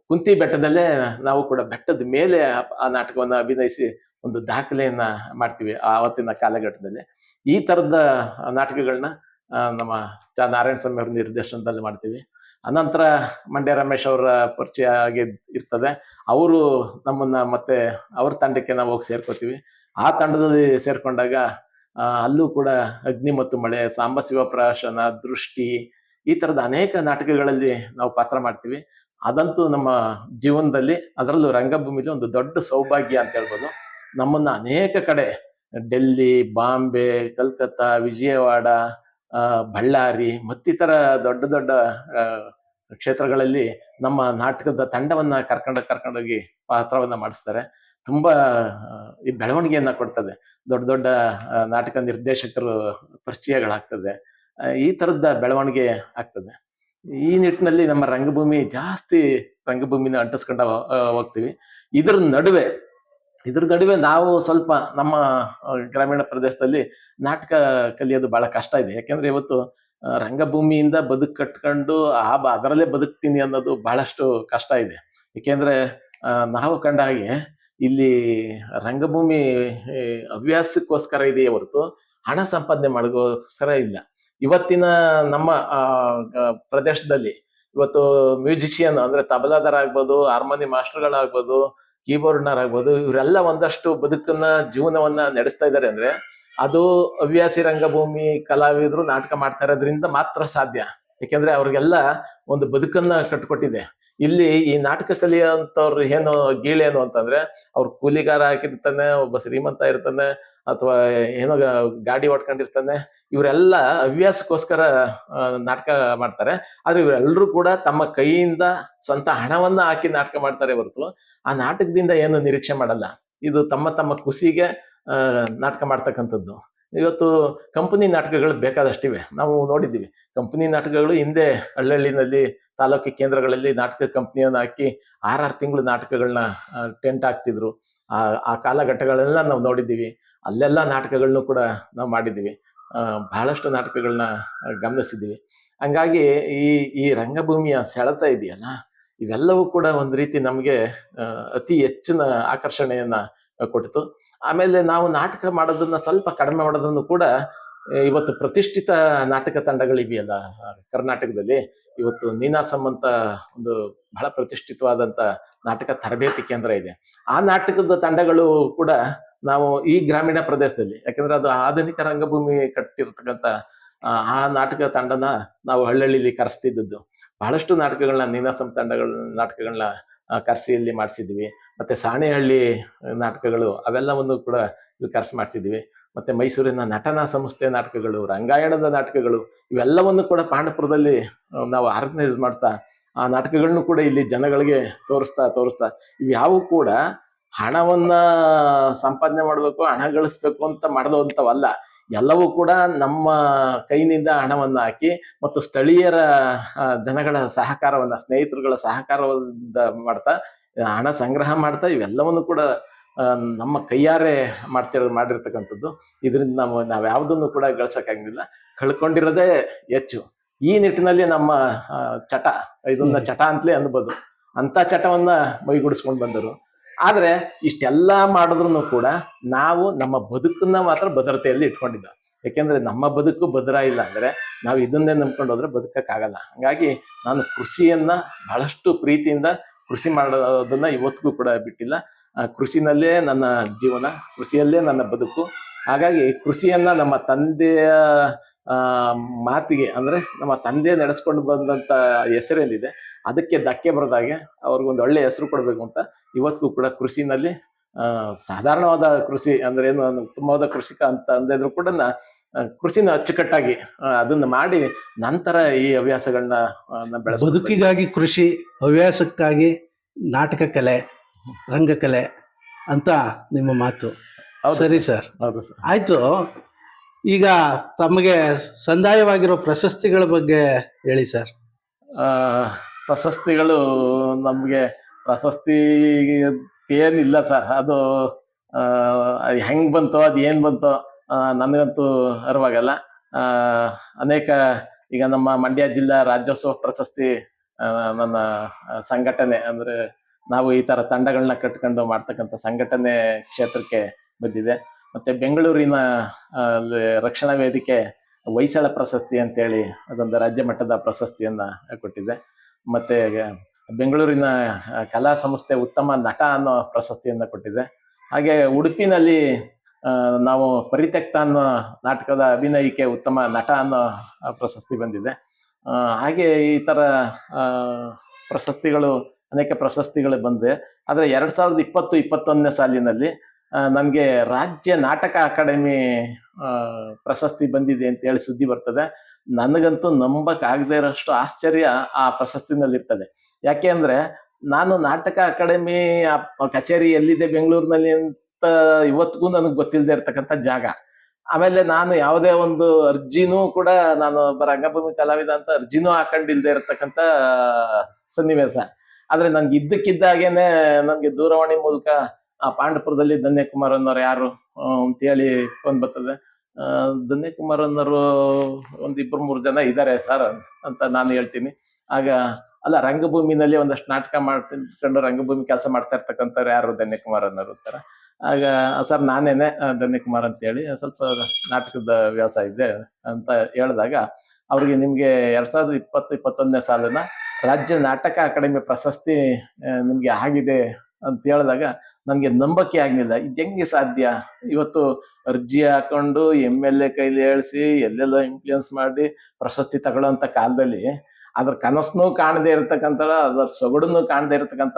ಕುಂತಿ ಬೆಟ್ಟದಲ್ಲೇ ನಾವು ಕೂಡ ಬೆಟ್ಟದ ಮೇಲೆ ಆ- ನಾಟಕವನ್ನು ಅಭಿನಯಿಸಿ ಒಂದು ದಾಖಲೆಯನ್ನ ಮಾಡ್ತೀವಿ ಆವತ್ತಿನ ಕಾಲಘಟ್ಟದಲ್ಲಿ. ಈ ತರದ ನಾಟಕಗಳನ್ನ ನಮ್ಮ ಚ ನಾರಾಯಣ ಸ್ವಾಮಿ ಅವ್ರ ನಿರ್ದೇಶನದಲ್ಲಿ ಮಾಡ್ತೀವಿ. ಅನಂತರ ಮಂಡ್ಯ ರಮೇಶ್ ಅವರ ಪರಿಚಯ ಆಗಿ ಇರ್ತದೆ. ಅವರು ನಮ್ಮನ್ನ ಮತ್ತೆ ಅವ್ರ ತಂಡಕ್ಕೆ ನಾವು ಹೋಗಿ ಸೇರ್ಕೋತೀವಿ. ಆ ತಂಡದಲ್ಲಿ ಸೇರ್ಕೊಂಡಾಗ ಅಲ್ಲೂ ಕೂಡ ಅಗ್ನಿ ಮತ್ತು ಮಳೆ, ಸಾಂಬ, ಶಿವ ಪ್ರಾಶನ ದೃಷ್ಟಿ ಈ ತರದ ಅನೇಕ ನಾಟಕಗಳಲ್ಲಿ ನಾವು ಪಾತ್ರ ಮಾಡ್ತೀವಿ. ಅದಂತೂ ನಮ್ಮ ಜೀವನದಲ್ಲಿ ಅದರಲ್ಲೂ ರಂಗಭೂಮಿಲಿ ಒಂದು ದೊಡ್ಡ ಸೌಭಾಗ್ಯ ಅಂತ ಹೇಳ್ಬೋದು. ನಮ್ಮನ್ನ ಅನೇಕ ಕಡೆ ಡೆಲ್ಲಿ, ಬಾಂಬೆ, ಕಲ್ಕತ್ತಾ, ವಿಜಯವಾಡ ಬಳ್ಳಾರಿ ಮತ್ತಿತರ ದೊಡ್ಡ ದೊಡ್ಡ ಕ್ಷೇತ್ರಗಳಲ್ಲಿ ನಮ್ಮ ನಾಟಕದ ತಂಡವನ್ನ ಕರ್ಕೊಂಡ ಕರ್ಕೊಂಡೋಗಿ ಪಾತ್ರವನ್ನ ಮಾಡಿಸ್ತಾರೆ. ತುಂಬಾ ಈ ಬೆಳವಣಿಗೆಯನ್ನ ಕೊಡ್ತದೆ. ದೊಡ್ಡ ದೊಡ್ಡ ನಾಟಕ ನಿರ್ದೇಶಕರು ಪರಿಚಯಗಳಾಗ್ತದೆ. ಈ ತರದ ಬೆಳವಣಿಗೆ ಆಗ್ತದೆ. ಈ ನಿಟ್ಟಿನಲ್ಲಿ ನಮ್ಮ ರಂಗಭೂಮಿ ಜಾಸ್ತಿ ರಂಗಭೂಮಿನ ಅಂಟಿಸ್ಕೊಂಡ ಹೋಗ್ತೀವಿ. ಇದ್ರ ನಡುವೆ ಇದ್ರ ನಡುವೆ ನಾವು ಸ್ವಲ್ಪ ನಮ್ಮ ಗ್ರಾಮೀಣ ಪ್ರದೇಶದಲ್ಲಿ ನಾಟಕ ಕಲಿಯೋದು ಬಹಳ ಕಷ್ಟ ಇದೆ. ಯಾಕೆಂದ್ರೆ ಇವತ್ತು ರಂಗಭೂಮಿಯಿಂದ ಬದುಕು ಕಟ್ಕೊಂಡು, ಆ ಅದರಲ್ಲೇ ಬದುಕ್ತೀನಿ ಅನ್ನೋದು ಬಹಳಷ್ಟು ಕಷ್ಟ ಇದೆ. ಏಕೆಂದ್ರೆ ನಾವು ಕಂಡ ಹಾಗೆ ಇಲ್ಲಿ ರಂಗಭೂಮಿ ಹವ್ಯಾಸಕ್ಕೋಸ್ಕರ ಇದೆಯೇ ಹೊರತು ಹಣ ಸಂಪಾದನೆ ಮಾಡೋಕ್ಕೋಸ್ಕರ ಇಲ್ಲ. ಇವತ್ತಿನ ನಮ್ಮ ಪ್ರದೇಶದಲ್ಲಿ ಇವತ್ತು ಮ್ಯೂಸಿಷಿಯನ್ ಅಂದ್ರೆ ತಬಲಾದಾರ ಆಗ್ಬೋದು, ಹಾರ್ಮೋನಿ ಮಾಸ್ಟರ್ಗಳಾಗ್ಬೋದು ಕೀಬೋರ್ಡ್ನರ್ ಆಗ್ಬೋದು ಇವರೆಲ್ಲ ಒಂದಷ್ಟು ಬದುಕನ್ನ, ಜೀವನವನ್ನ ನಡೆಸ್ತಾ ಇದ್ದಾರೆ ಅಂದ್ರೆ ಅದು ಹವ್ಯಾಸಿ ರಂಗಭೂಮಿ, ಕಲಾವಿದರು ನಾಟಕ ಮಾಡ್ತಾ ಇರೋದ್ರಿಂದ ಮಾತ್ರ ಸಾಧ್ಯ. ಯಾಕೆಂದ್ರೆ ಅವ್ರಿಗೆಲ್ಲ ಒಂದು ಬದುಕನ್ನ ಕಟ್ಕೊಟ್ಟಿದೆ. ಇಲ್ಲಿ ಈ ನಾಟಕ ಕಲಿಯಂತವ್ರು ಏನು ಗೀಳೇನು ಅಂತಂದ್ರೆ, ಅವ್ರು ಕೂಲಿಗಾರ ಹಾಕಿರ್ತಾನೆ ಒಬ್ಬ ಶ್ರೀಮಂತ ಇರ್ತಾನೆ, ಅಥವಾ ಏನೋ ಗಾಡಿ ಹೊಡ್ಕೊಂಡಿರ್ತಾನೆ ಇವರೆಲ್ಲ ಹವ್ಯಾಸಕ್ಕೋಸ್ಕರ ನಾಟಕ ಮಾಡ್ತಾರೆ. ಆದ್ರೆ ಇವರೆಲ್ಲರೂ ಕೂಡ ತಮ್ಮ ಕೈಯಿಂದ ಸ್ವಂತ ಹಣವನ್ನ ಹಾಕಿ ನಾಟಕ ಮಾಡ್ತಾರೆ ಹೊರತು, ಆ ನಾಟಕದಿಂದ ಏನು ನಿರೀಕ್ಷೆ ಮಾಡಲ್ಲ. ಇದು ತಮ್ಮ ತಮ್ಮ ಖುಷಿಗೆ ನಾಟಕ ಮಾಡ್ತಕ್ಕಂಥದ್ದು. ಇವತ್ತು ಕಂಪನಿ ನಾಟಕಗಳು ಬೇಕಾದಷ್ಟಿವೆ. ನಾವು ನೋಡಿದ್ದೀವಿ. ಕಂಪನಿ ನಾಟಕಗಳು ಹಿಂದೆ ಹಳ್ಳಿನಲ್ಲಿ ತಾಲೂಕು ಕೇಂದ್ರಗಳಲ್ಲಿ ನಾಟಕ ಕಂಪ್ನಿಯನ್ನು ಹಾಕಿ ಆರಾರು ತಿಂಗಳು ನಾಟಕಗಳನ್ನ ಟೆಂಟ್ ಹಾಕ್ತಿದ್ರು. ಆ ಆ ಕಾಲಘಟ್ಟಗಳೆಲ್ಲ ನಾವು ನೋಡಿದ್ದೀವಿ. ಅಲ್ಲೆಲ್ಲ ನಾಟಕಗಳನ್ನು ಕೂಡ ನಾವು ಮಾಡಿದ್ದೀವಿ. ಬಹಳಷ್ಟು ನಾಟಕಗಳನ್ನ ಗಮನಿಸಿದ್ದೀವಿ. ಹಂಗಾಗಿ ಈ ಈ ರಂಗಭೂಮಿಯ ಸೆಳೆತ ಇದೆಯಲ್ಲ, ಇವೆಲ್ಲವೂ ಕೂಡ ಒಂದು ರೀತಿ ನಮಗೆ ಅತಿ ಹೆಚ್ಚಿನ ಆಕರ್ಷಣೆಯನ್ನು ಕೊಟ್ಟಿತು. ಆಮೇಲೆ ನಾವು ನಾಟಕ ಮಾಡೋದನ್ನ ಸ್ವಲ್ಪ ಕಡಿಮೆ ಮಾಡೋದನ್ನು ಕೂಡ ಇವತ್ತು ಪ್ರತಿಷ್ಠಿತ ನಾಟಕ ತಂಡಗಳಿವೆಯಲ್ಲ ಕರ್ನಾಟಕದಲ್ಲಿ. ಇವತ್ತು ನೀನಾಸಂ ಅಂತ ಒಂದು ಬಹಳ ಪ್ರತಿಷ್ಠಿತವಾದಂತ ನಾಟಕ ತರಬೇತಿ ಕೇಂದ್ರ ಇದೆ. ಆ ನಾಟಕದ ತಂಡಗಳು ಕೂಡ ನಾವು ಈ ಗ್ರಾಮೀಣ ಪ್ರದೇಶದಲ್ಲಿ ಯಾಕಂದ್ರೆ ಅದು ಆಧುನಿಕ ರಂಗಭೂಮಿ ಕಟ್ಟಿರ್ತಕ್ಕಂಥ ಆ, ಆ ನಾಟಕ ತಂಡನ ನಾವು ಹಳ್ಳಿಯಲ್ಲಿ ಕರೆಸ್ತಿದ್ದದ್ದು. ಬಹಳಷ್ಟು ನಾಟಕಗಳನ್ನ ನೀನಾಸಂ ತಂಡಗಳ ನಾಟಕಗಳನ್ನ ಕರೆಸಿ ಇಲ್ಲಿ ಮಾಡಿಸಿದ್ವಿ. ಮತ್ತು ಸಾಣೆಹಳ್ಳಿ ನಾಟಕಗಳು ಅವೆಲ್ಲವನ್ನು ಕೂಡ ಇಲ್ಲಿ ಕರ್ಸು ಮಾಡಿಸಿದ್ವಿ. ಮತ್ತು ಮೈಸೂರಿನ ನಟನಾ ಸಂಸ್ಥೆ ನಾಟಕಗಳು, ರಂಗಾಯಣದ ನಾಟಕಗಳು, ಇವೆಲ್ಲವನ್ನು ಕೂಡ ಪಾಂಡಪುರದಲ್ಲಿ ನಾವು ಆರ್ಗನೈಸ್ ಮಾಡ್ತಾ, ಆ ನಾಟಕಗಳನ್ನು ಕೂಡ ಇಲ್ಲಿ ಜನಗಳಿಗೆ ತೋರಿಸ್ತಾ ತೋರಿಸ್ತಾ ಇವ್ಯಾವು ಕೂಡ ಹಣವನ್ನು ಸಂಪಾದನೆ ಮಾಡಬೇಕು, ಹಣ ಗಳಿಸ್ಬೇಕು ಅಂತ ಮಾಡೋದಂತವಲ್ಲ ಎಲ್ಲವೂ ಕೂಡ ನಮ್ಮ ಕೈನಿಂದ ಹಣವನ್ನು ಹಾಕಿ ಮತ್ತು ಸ್ಥಳೀಯರ ಜನಗಳ ಸಹಕಾರವನ್ನು ಸ್ನೇಹಿತರುಗಳ ಸಹಕಾರದಿಂದ ಮಾಡ್ತಾ ಹಣ ಸಂಗ್ರಹ ಮಾಡ್ತಾ ಇವೆಲ್ಲವನ್ನು ಕೂಡ ನಮ್ಮ ಕೈಯಾರೆ ಮಾಡ್ತಿರೋ ಮಾಡಿರ್ತಕ್ಕಂಥದ್ದು. ಇದರಿಂದ ನಾವು ನಾವು ಯಾವುದನ್ನು ಕೂಡ ಗಳಿಸೋಕ್ಕಾಗಲಿಲ್ಲ. ಕಳ್ಕೊಂಡಿರೋದೇ ಹೆಚ್ಚು. ಈ ನಿಟ್ಟಿನಲ್ಲಿ ನಮ್ಮ ಚಟ ಇದನ್ನ ಚಟ ಅಂತಲೇ ಅನ್ಬೋದು. ಅಂತ ಚಟವನ್ನ ಮೈಗೂಡಿಸ್ಕೊಂಡು ಬಂದರು. ಆದ್ರೆ ಇಷ್ಟೆಲ್ಲ ಮಾಡಿದ್ರು ಕೂಡ ನಾವು ನಮ್ಮ ಬದುಕನ್ನ ಮಾತ್ರ ಭದ್ರತೆಯಲ್ಲಿ ಇಟ್ಕೊಂಡಿದ್ದ. ಯಾಕೆಂದ್ರೆ ನಮ್ಮ ಬದುಕು ಭದ್ರ ಇಲ್ಲ ಅಂದ್ರೆ ನಾವು ಇದನ್ನೇ ನಂಬ್ಕೊಂಡು ಹೋದ್ರೆ ಬದುಕಕ್ಕಾಗಲ್ಲ. ಹಂಗಾಗಿ ನಾನು ಕೃಷಿಯನ್ನ ಬಹಳಷ್ಟು ಪ್ರೀತಿಯಿಂದ ಕೃಷಿ ಮಾಡೋದನ್ನ ಇವತ್ತಿಗೂ ಕೂಡ ಬಿಟ್ಟಿಲ್ಲ. ಕೃಷಿನಲ್ಲೇ ನನ್ನ ಜೀವನ, ಕೃಷಿಯಲ್ಲೇ ನನ್ನ ಬದುಕು. ಹಾಗಾಗಿ ಕೃಷಿಯನ್ನ ನಮ್ಮ ತಂದೆಯ ಮಾತಿಗೆ ಅಂದ್ರೆ ನಮ್ಮ ತಂದೆ ನಡೆಸ್ಕೊಂಡು ಬಂದಂತ ಹೆಸರೇನಿದೆ ಅದಕ್ಕೆ ಧಕ್ಕೆ ಬರದಾಗೆ ಅವ್ರಿಗೊಂದು ಒಳ್ಳೆ ಹೆಸರು ಕೊಡಬೇಕು ಅಂತ ಇವತ್ತಿಗೂ ಕೂಡ ಕೃಷಿನಲ್ಲಿ ಸಾಧಾರಣವಾದ ಕೃಷಿ ಅಂದ್ರೆ ಏನು ಉತ್ತಮವಾದ ಕೃಷಿಕ ಅಂತ ಅಂದಿದ್ರು ಕೂಡ ಕೃಷಿನ ಅಚ್ಚುಕಟ್ಟಾಗಿ ಅದನ್ನ ಮಾಡಿ ನಂತರ ಈ ಹವ್ಯಾಸಗಳನ್ನ ಬೆಳೆಸ ಬದುಕಿಗಾಗಿ ಕೃಷಿ ಹವ್ಯಾಸಕ್ಕಾಗಿ ನಾಟಕ ಕಲೆ ರಂಗಕಲೆ ಅಂತ ನಿಮ್ಮ ಮಾತು. ಹೌದು ಸರಿ. ಸರ್. ಹೌದು ಸರ್. ಆಯ್ತು. ಈಗ ತಮಗೆ ಸಂದಾಯವಾಗಿರೋ ಪ್ರಶಸ್ತಿಗಳ ಬಗ್ಗೆ ಹೇಳಿ ಸರ್. ಆ, ಪ್ರಶಸ್ತಿಗಳು ನಮಗೆ ಪ್ರಶಸ್ತಿ ಏನಿಲ್ಲ ಸರ್. ಅದು ಹೆಂಗೆ ಬಂತೋ, ಅದು ಏನು ಬಂತೋ ನನಗಂತೂ ಅರಿವಾಗಲ್ಲ. ಅನೇಕ ಈಗ ನಮ್ಮ ಮಂಡ್ಯ ಜಿಲ್ಲಾ ರಾಜ್ಯೋತ್ಸವ ಪ್ರಶಸ್ತಿ ನನ್ನ ಸಂಘಟನೆ ಅಂದರೆ ನಾವು ಈ ಥರ ತಂಡಗಳನ್ನ ಕಟ್ಕೊಂಡು ಮಾಡ್ತಕ್ಕಂಥ ಸಂಘಟನೆ ಕ್ಷೇತ್ರಕ್ಕೆ ಬಂದಿದೆ. ಮತ್ತು ಬೆಂಗಳೂರಿನ ರಕ್ಷಣಾ ವೇದಿಕೆ ಹೊಯ್ಸಳ ಪ್ರಶಸ್ತಿ ಅಂತೇಳಿ ಅದೊಂದು ರಾಜ್ಯ ಮಟ್ಟದ ಪ್ರಶಸ್ತಿಯನ್ನು ಕೊಟ್ಟಿದೆ. ಮತ್ತೆ ಬೆಂಗಳೂರಿನ ಕಲಾ ಸಂಸ್ಥೆ ಉತ್ತಮ ನಟ ಅನ್ನೋ ಪ್ರಶಸ್ತಿಯನ್ನ ಕೊಟ್ಟಿದೆ. ಹಾಗೆ ಉಡುಪಿನಲ್ಲಿ ನಾವು ಪರಿತ್ಯಕ್ತ ಅನ್ನೋ ನಾಟಕದ ಅಭಿನಯಕ್ಕೆ ಉತ್ತಮ ನಟ ಅನ್ನೋ ಪ್ರಶಸ್ತಿ ಬಂದಿದೆ. ಹಾಗೆ ಈ ಥರ ಪ್ರಶಸ್ತಿಗಳು, ಅನೇಕ ಪ್ರಶಸ್ತಿಗಳು ಬಂದಿದೆ. ಆದರೆ ಎರಡು ಸಾವಿರದ ಇಪ್ಪತ್ತು, ಇಪ್ಪತ್ತೊಂದನೇ ಸಾಲಿನಲ್ಲಿ ನನಗೆ ರಾಜ್ಯ ನಾಟಕ ಅಕಾಡೆಮಿ ಪ್ರಶಸ್ತಿ ಬಂದಿದೆ ಅಂತ ಹೇಳಿ ಸುದ್ದಿ ಬರ್ತದೆ. ನನಗಂತೂ ನಂಬಕ್ ಆಗದೆ ಇರೋಷ್ಟು ಆಶ್ಚರ್ಯ ಆ ಪ್ರಶಸ್ತಿನಲ್ಲಿರ್ತದೆ. ಯಾಕೆ ಅಂದ್ರೆ ನಾನು ನಾಟಕ ಅಕಾಡೆಮಿ ಕಚೇರಿ ಎಲ್ಲಿದೆ ಬೆಂಗಳೂರಿನಲ್ಲಿ ಅಂತ ಇವತ್ತಿಗೂ ನನಗೆ ಗೊತ್ತಿಲ್ಲದೆ ಇರ್ತಕ್ಕಂಥ ಜಾಗ. ಆಮೇಲೆ ನಾನು ಯಾವುದೇ ಒಂದು ಅರ್ಜಿನೂ ಕೂಡ ನಾನು ಒಬ್ಬ ರಂಗಭೂಮಿ ಕಲಾವಿದ ಅಂತ ಅರ್ಜಿನೂ ಹಾಕೊಂಡಿಲ್ದೆ ಇರತಕ್ಕಂಥ ಸನ್ನಿವೇಶ. ಆದ್ರೆ ನನ್ಗೆ ಇದ್ದಕ್ಕಿದ್ದಾಗೇನೆ ನನ್ಗೆ ದೂರವಾಣಿ ಮೂಲಕ ಆ ಪಾಂಡಪುರದಲ್ಲಿ ಧನ್ಯಕುಮಾರ್ ಅನ್ನೋರು ಯಾರು ಅಂತ ಅಂತೇಳಿ ಫೋನ್ ಬರ್ತದೆ. ಆ, ಧನ್ಯಕುಮಾರ್ ಅನ್ನೋರು ಒಂದ್ ಇಬ್ರು ಮೂರು ಜನ ಇದ್ದಾರೆ ಸರ್ ಅಂತ ನಾನು ಹೇಳ್ತೀನಿ. ಆಗ ಅಲ್ಲ ರಂಗಭೂಮಿನಲ್ಲಿ ಒಂದಷ್ಟು ನಾಟಕ ಮಾಡ್ತಿಕೊಂಡು ರಂಗಭೂಮಿ ಕೆಲಸ ಮಾಡ್ತಾ ಇರ್ತಕ್ಕಂಥವ್ರು ಯಾರು ಧನ್ಯಕುಮಾರ್ ಅನ್ನೋರು ಅಂತಾರೆ? ಆಗ ಸರ್ ನಾನೇನೆ ಧನ್ಯ ಕುಮಾರ್ ಅಂತ ಹೇಳಿ ಸ್ವಲ್ಪ ನಾಟಕದ ವ್ಯವಸಾಯ ಇದೆ ಅಂತ ಹೇಳಿದಾಗ ಅವ್ರಿಗೆ ನಿಮ್ಗೆ ಎರಡ್ ಸಾವಿರದ ಇಪ್ಪತ್ತು ಇಪ್ಪತ್ತೊಂದನೇ ಸಾಲಿನ ರಾಜ್ಯ ನಾಟಕ ಅಕಾಡೆಮಿ ಪ್ರಶಸ್ತಿ ನಿಮ್ಗೆ ಆಗಿದೆ ಅಂತ ಹೇಳಿದಾಗ ನನಗೆ ನಂಬಕ್ಕೆ ಆಗಲಿಲ್ಲ. ಇದು ಹೆಂಗೆ ಸಾಧ್ಯ? ಇವತ್ತು ಅರ್ಜಿ ಹಾಕೊಂಡು ಎಂ ಎಲ್ ಎ ಕೈಲಿ ಹೇಳಿಸಿ ಎಲ್ಲೆಲ್ಲೋ ಇನ್ಫ್ಲೂಯೆನ್ಸ್ ಮಾಡಿ ಪ್ರಶಸ್ತಿ ತಗೊಳ್ಳೋಂಥ ಕಾಲದಲ್ಲಿ ಅದ್ರ ಕನಸನ್ನೂ ಕಾಣದೇ ಇರತಕ್ಕಂಥ ಅದರ ಸೊಗಡನ್ನು ಕಾಣದೇ ಇರತಕ್ಕಂಥ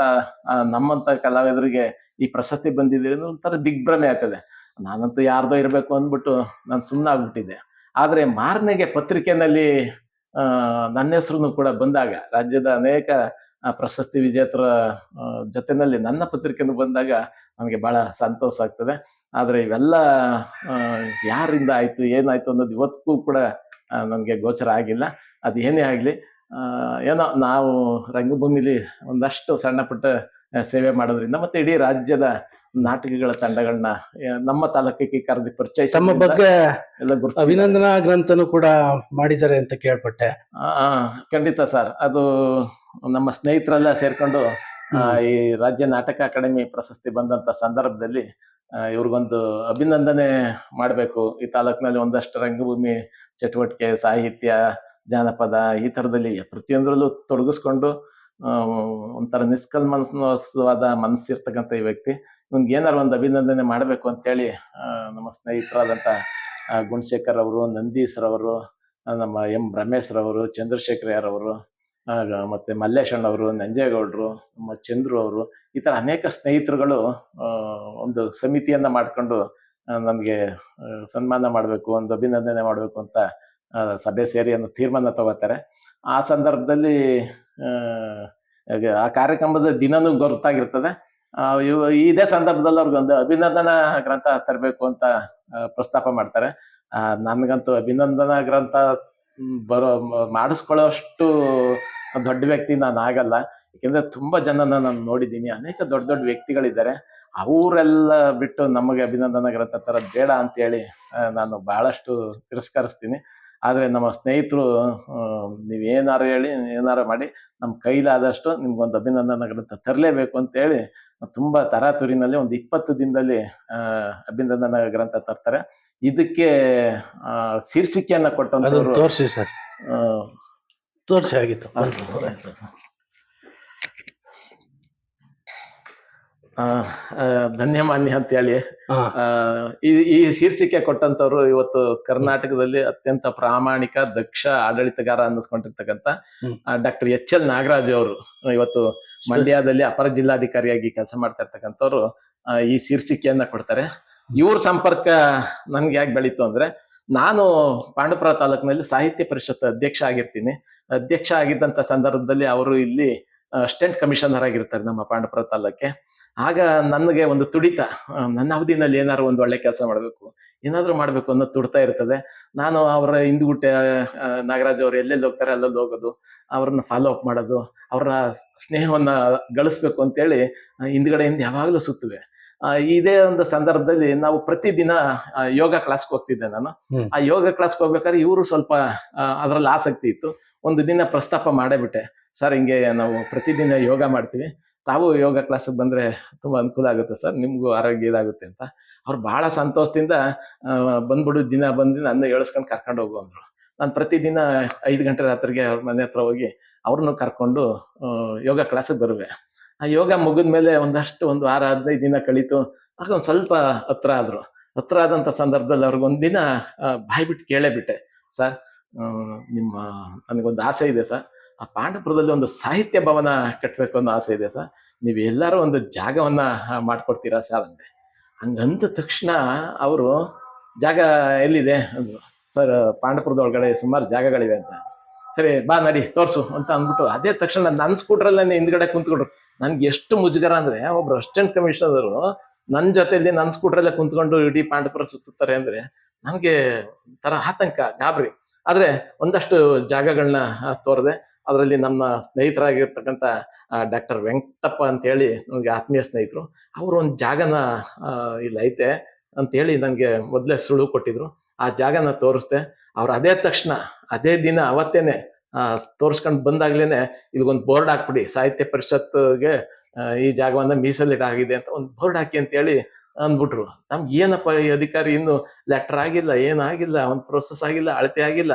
ನಮ್ಮಂಥ ಕಲಾವಿದರಿಗೆ ಈ ಪ್ರಶಸ್ತಿ ಬಂದಿದೆ ಒಂಥರ ದಿಗ್ಭ್ರಮೆ ಆಗ್ತದೆ. ನಾನಂತೂ ಯಾರ್ದೋ ಇರಬೇಕು ಅಂದ್ಬಿಟ್ಟು ನಾನು ಸುಮ್ಮನೆ ಆಗ್ಬಿಟ್ಟಿದ್ದೆ. ಆದರೆ ಮಾರನೆಗೆ ಪತ್ರಿಕೆನಲ್ಲಿ ಆ, ನನ್ನ ಹೆಸರು ಕೂಡ ಬಂದಾಗ ರಾಜ್ಯದ ಅನೇಕ ಪ್ರಶಸ್ತಿ ವಿಜೇತರ ಜೊತೆಯಲ್ಲಿ ನನ್ನ ಪತ್ರಿಕೆಯನ್ನು ಬಂದಾಗ ನನಗೆ ಬಹಳ ಸಂತೋಷ ಆಗ್ತದೆ. ಆದರೆ ಇವೆಲ್ಲ ಯಾರಿಂದ ಆಯಿತು, ಏನಾಯಿತು ಅನ್ನೋದು ಇವತ್ತಿಗೂ ಕೂಡ ನನಗೆ ಗೋಚರ ಆಗಿಲ್ಲ. ಅದು ಏನೇ ಆಗಲಿ ಏನೋ ನಾವು ರಂಗಭೂಮಿಲಿ ಒಂದಷ್ಟು ಸಣ್ಣ ಪುಟ್ಟ ಸೇವೆ ಮಾಡೋದ್ರಿಂದ ಮತ್ತು ಇಡೀ ರಾಜ್ಯದ ನಾಟಕಗಳ ತಂಡಗಳನ್ನ ನಮ್ಮ ತಾಲೂಕಿಗೆ ಕರೆದು ಪರಿಚಯ ತಮ್ಮ ಬಗ್ಗೆ ಎಲ್ಲ ಗುರುತು ಅಭಿನಂದನಾ ಗ್ರಂಥನು ಕೂಡ ಮಾಡಿದ್ದಾರೆ ಅಂತ ಕೇಳ್ಪಟ್ಟೆ. ಖಂಡಿತ ಸರ್. ಅದು ನಮ್ಮ ಸ್ನೇಹಿತರೆಲ್ಲ ಸೇರ್ಕೊಂಡು ಈ ರಾಜ್ಯ ನಾಟಕ ಅಕಾಡೆಮಿ ಪ್ರಶಸ್ತಿ ಬಂದಂತ ಸಂದರ್ಭದಲ್ಲಿ ಇವ್ರಿಗೊಂದು ಅಭಿನಂದನೆ ಮಾಡಬೇಕು. ಈ ತಾಲೂಕಿನಲ್ಲಿ ಒಂದಷ್ಟು ರಂಗಭೂಮಿ ಚಟುವಟಿಕೆ ಸಾಹಿತ್ಯ ಜಾನಪದ ಈ ಥರದಲ್ಲಿ ಪ್ರತಿಯೊಂದರಲ್ಲೂ ತೊಡಗಿಸ್ಕೊಂಡು ಒಂಥರ ನಿಷ್ಕಲ್ಮನಸ್ವಾದ ಮನಸ್ಸಿರ್ತಕ್ಕಂಥ ಈ ವ್ಯಕ್ತಿ. ಇವ್ನಿಗೆ ಏನಾರು ಒಂದು ಅಭಿನಂದನೆ ಮಾಡಬೇಕು ಅಂತೇಳಿ ನಮ್ಮ ಸ್ನೇಹಿತರಾದಂಥ ಗುಣಶೇಖರ್ ಅವರು ನಂದೀಶ್ರವರು ಅವರು ನಮ್ಮ ಎಂ ರಮೇಶ್ ಅವರು ಚಂದ್ರಶೇಖರ್ ಯಾರವರು ಮತ್ತು ಮತ್ತೆ ಮಲ್ಲೇಶ್ ಅಣ್ಣವರು ನಂಜೇಗೌಡರು ನಮ್ಮ ಚಂದ್ರು ಅವರು ಈ ಥರ ಅನೇಕ ಸ್ನೇಹಿತರುಗಳು ಒಂದು ಸಮಿತಿಯನ್ನ ಮಾಡ್ಕೊಂಡು ನನಗೆ ಸನ್ಮಾನ ಮಾಡಬೇಕು ಒಂದು ಅಭಿನಂದನೆ ಮಾಡಬೇಕು ಅಂತ ಸಭೆ ಸೇರಿ ಅನ್ನೋ ತೀರ್ಮಾನ ತಗೋತಾರೆ. ಆ ಸಂದರ್ಭದಲ್ಲಿ ಆ, ಕಾರ್ಯಕ್ರಮದ ದಿನನೂ ಗೊತ್ತಾಗಿರ್ತದೆ. ಇದೇ ಸಂದರ್ಭದಲ್ಲಿ ಅವ್ರಿಗೊಂದು ಅಭಿನಂದನಾ ಗ್ರಂಥ ತರಬೇಕು ಅಂತ ಪ್ರಸ್ತಾಪ ಮಾಡ್ತಾರೆ. ನನ್ಗಂತೂ ಅಭಿನಂದನಾ ಗ್ರಂಥ ಬರೋ, ಮಾಡಿಸ್ಕೊಳ್ಳೋಷ್ಟು ದೊಡ್ಡ ವ್ಯಕ್ತಿ ನಾನು ಆಗಲ್ಲ. ಯಾಕೆಂದ್ರೆ ತುಂಬಾ ಜನನ ನಾನು ನೋಡಿದ್ದೀನಿ. ಅನೇಕ ದೊಡ್ಡ ದೊಡ್ಡ ವ್ಯಕ್ತಿಗಳಿದ್ದಾರೆ. ಅವರೆಲ್ಲ ಬಿಟ್ಟು ನಮಗೆ ಅಭಿನಂದನಾ ಗ್ರಂಥ ತರದ್ ಬೇಡ ಅಂತೇಳಿ ನಾನು ಬಹಳಷ್ಟು ತಿರಸ್ಕರಿಸ್ತೀನಿ. ಆದ್ರೆ ನಮ್ಮ ಸ್ನೇಹಿತರು ನೀವು ನೀವೇನಾರು ಹೇಳಿ ಏನಾರು ಮಾಡಿ ನಮ್ಮ ಕೈಲಾದಷ್ಟು ನಿಮ್ಗೊಂದು ಅಭಿನಂದನಾ ಗ್ರಂಥ ತರಲೇಬೇಕು ಅಂತೇಳಿ ತುಂಬ ತರಾತುರಿನಲ್ಲಿ ಒಂದು ಇಪ್ಪತ್ತು ದಿನದಲ್ಲಿ ಅಭಿನಂದನ ಗ್ರಂಥ ತರ್ತಾರೆ. ಇದಕ್ಕೆ ಶೀರ್ಷಿಕೆಯನ್ನು ಕೊಟ್ಟಂತವ್ರು ತೋರಿಸಿ ಸರ್. ತೋರಿಸಿ ಆಗಿತ್ತು ಆ, ಆ, ಧನ್ಯಮಾನ್ಯ ಅಂತ ಹೇಳಿ ಆ, ಈ ಶೀರ್ಷಿಕೆ ಕೊಟ್ಟಂತವ್ರು ಇವತ್ತು ಕರ್ನಾಟಕದಲ್ಲಿ ಅತ್ಯಂತ ಪ್ರಾಮಾಣಿಕ ದಕ್ಷ ಆಡಳಿತಗಾರ ಅನ್ನಿಸ್ಕೊಂಡಿರ್ತಕ್ಕಂತ. ಡಾಕ್ಟರ್ ಎಚ್ ಎಲ್ ನಾಗರಾಜ್ ಅವರು. ಇವತ್ತು ಮಂಡ್ಯದಲ್ಲಿ ಅಪರ ಜಿಲ್ಲಾಧಿಕಾರಿಯಾಗಿ ಕೆಲಸ ಮಾಡ್ತಾ ಇರ್ತಕ್ಕಂಥವ್ರು ಈ ಶೀರ್ಷಿಕೆಯನ್ನ ಕೊಡ್ತಾರೆ. ಇವ್ರ ಸಂಪರ್ಕ ನನ್ಗೆ ಯಾಕೆ ಬೆಳೀತು ಅಂದ್ರೆ ನಾನು ಪಾಂಡುಪುರ ತಾಲೂಕಿನಲ್ಲಿ ಸಾಹಿತ್ಯ ಪರಿಷತ್ ಅಧ್ಯಕ್ಷ ಆಗಿರ್ತೀನಿ. ಅಧ್ಯಕ್ಷ ಆಗಿದ್ದಂತ ಸಂದರ್ಭದಲ್ಲಿ ಅವರು ಇಲ್ಲಿ ಸ್ಟೆಂಟ್ ಕಮಿಷನರ್ ಆಗಿರ್ತಾರೆ ನಮ್ಮ ಪಾಂಡುಪುರ ತಾಲೂಕೆ. ಆಗ ನನಗೆ ಒಂದು ತುಡಿತ ನನ್ನ ಅವಧಿನಲ್ಲಿ ಏನಾದ್ರು ಒಂದು ಒಳ್ಳೆ ಕೆಲಸ ಮಾಡಬೇಕು ಏನಾದ್ರು ಮಾಡ್ಬೇಕು ಅನ್ನೋ ತುಡ್ತಾ ಇರ್ತದೆ. ನಾನು ಅವರ ಹಿಂದ್ಗುಟ್ಟೆ ನಾಗರಾಜ್ ಅವರು ಎಲ್ಲೆಲ್ಲಿ ಹೋಗ್ತಾರೆ ಅಲ್ಲಲ್ಲಿ ಹೋಗೋದು ಅವ್ರನ್ನ ಫಾಲೋ ಅಪ್ ಮಾಡೋದು ಅವರ ಸ್ನೇಹವನ್ನ ಗಳಿಸ್ಬೇಕು ಅಂತೇಳಿ ಹಿಂದ್ಗಡೆ ಹಿಂದ್ಗಡೆಯಿಂದ ಯಾವಾಗಲೂ ಸುತ್ತುವೆ. ಇದೇ ಒಂದು ಸಂದರ್ಭದಲ್ಲಿ ನಾವು ಪ್ರತಿದಿನ ಯೋಗ ಕ್ಲಾಸ್ಗೆ ಹೋಗ್ತಿದ್ದೆ ನಾನು. ಆ ಯೋಗ ಕ್ಲಾಸ್ಗೆ ಹೋಗ್ಬೇಕಾದ್ರೆ ಇವರು ಸ್ವಲ್ಪ ಅದರಲ್ಲಿ ಆಸಕ್ತಿ ಇತ್ತು. ಒಂದು ದಿನ ಪ್ರಸ್ತಾಪ ಮಾಡೇಬಿಟ್ಟೆ ಸರ್ ಹಿಂಗೆ ನಾವು ಪ್ರತಿದಿನ ಯೋಗ ಮಾಡ್ತೀವಿ. ತಾವು ಯೋಗ ಕ್ಲಾಸಿಗೆ ಬಂದರೆ ತುಂಬ ಅನುಕೂಲ ಆಗುತ್ತೆ ಸರ್, ನಿಮಗೂ ಆರೋಗ್ಯ ಇದಾಗುತ್ತೆ ಅಂತ. ಅವ್ರು ಭಾಳ ಸಂತೋಷದಿಂದ ಬಂದ್ಬಿಡು, ದಿನ ಬಂದು ನನ್ನ ಏಳಿಸ್ಕೊಂಡು ಕರ್ಕೊಂಡು ಹೋಗು ಅಂದರು. ನಾನು ಪ್ರತಿದಿನ ಐದು ಗಂಟೆ ರಾತ್ರಿಗೆ ಅವ್ರ ಮನೆ ಹತ್ರ ಹೋಗಿ ಅವ್ರನ್ನು ಕರ್ಕೊಂಡು ಯೋಗ ಕ್ಲಾಸಿಗೆ ಬರುವೆ. ಆ ಯೋಗ ಮುಗಿದ್ಮೇಲೆ ಒಂದಷ್ಟು ಒಂದು ವಾರ, ಹದಿನೈದು ದಿನ ಕಳೀತು, ಆಗ ಒಂದು ಸ್ವಲ್ಪ ಹತ್ರ ಆದರು. ಹತ್ರ ಆದಂಥ ಸಂದರ್ಭದಲ್ಲಿ ಅವ್ರಿಗೊಂದಿನ ದಿನ ಬಿಟ್ಟು ಕೇಳೇ ಬಿಟ್ಟೆ. ಸರ್ ನಿಮ್ಮ, ನನಗೊಂದು ಆಸೆ ಇದೆ ಸರ್. ಆ ಪಾಂಡಪುರದಲ್ಲಿ ಒಂದು ಸಾಹಿತ್ಯ ಭವನ ಕಟ್ಟಬೇಕು ಅನ್ನೋ ಆಸೆ ಇದೆ ಸರ್. ನೀವು ಎಲ್ಲರೂ ಒಂದು ಜಾಗವನ್ನ ಮಾಡಿಕೊಡ್ತೀರಾ ಸರ್ ಅಂದೆ. ಹಂಗಂದ ತಕ್ಷಣ ಅವರು, ಜಾಗ ಎಲ್ಲಿದೆ? ಅಂದ್ರು. ಸರ್ ಪಾಂಡಪುರದ ಒಳಗಡೆ ಸುಮಾರು ಜಾಗಗಳಿವೆ ಅಂತ. ಸರಿ, ಬಾ ನಡಿ, ತೋರ್ಸು, ಅಂತ ಅಂದ್ಬಿಟ್ಟು ಅದೇ ತಕ್ಷಣ ನನ್ನ ಸ್ಕೂಟ್ರಲ್ಲೇ ಹಿಂದ್ಗಡೆ ಕುಂತ್ಕೊಂಡ್ರು. ನನ್ಗೆ ಎಷ್ಟು ಮುಜುಗರ ಅಂದ್ರೆ, ಒಬ್ರು ಅಸಿಸ್ಟೆಂಟ್ ಕಮಿಷನರು ನನ್ನ ಜೊತೆಯಲ್ಲಿ ನನ್ನ ಸ್ಕೂಟ್ರಲ್ಲೇ ಕುಂತ್ಕೊಂಡು ಇಡೀ ಪಾಂಡಪುರ ಸುತ್ತುತ್ತಾರೆ ಅಂದ್ರೆ, ನನಗೆ ತರ ಆತಂಕ, ಗಾಬರಿ. ಆದ್ರೆ ಒಂದಷ್ಟು ಜಾಗಗಳನ್ನ ತೋರದೆ ಅದರಲ್ಲಿ ನಮ್ಮ ಸ್ನೇಹಿತರಾಗಿರ್ತಕ್ಕಂಥ ಡಾಕ್ಟರ್ ವೆಂಕಟಪ್ಪ ಅಂತ ಹೇಳಿ ನನಗೆ ಆತ್ಮೀಯ ಸ್ನೇಹಿತರು. ಅವರು ಒಂದು ಜಾಗನ ಇಲ್ಲಿ ಐತೆ ಅಂತ ಹೇಳಿ ನನಗೆ ಮೊದಲೇ ಸುಳು ಕೊಟ್ಟಿದ್ರು. ಆ ಜಾಗನ ತೋರಿಸ್ದೆ. ಅವ್ರು ಅದೇ ತಕ್ಷಣ, ಅದೇ ದಿನ ಅವತ್ತೇನೆ ತೋರಿಸ್ಕೊಂಡು ಬಂದಾಗ್ಲೇ ಬಂದಾಗ್ಲೇನೆ ಇಲ್ಲಿಗೊಂದು ಬೋರ್ಡ್ ಹಾಕ್ಬಿಡಿ, ಸಾಹಿತ್ಯ ಪರಿಷತ್ಗೆ ಈ ಜಾಗವನ್ನು ಮೀಸಲಿಡಾಗಿದೆ ಅಂತ ಒಂದು ಬೋರ್ಡ್ ಹಾಕಿ ಅಂತ ಹೇಳಿ ಅಂದ್ಬಿಟ್ರು. ನಮ್ಗೆ ಏನಪ್ಪ ಈ ಅಧಿಕಾರಿ ಇನ್ನು ಲೆಟರ್ ಆಗಿಲ್ಲ ಏನಾಗಿಲ್ಲ ಒಂದು ಪ್ರೊಸೆಸ್ ಆಗಿಲ್ಲ, ಅಳತೆ ಆಗಿಲ್ಲ.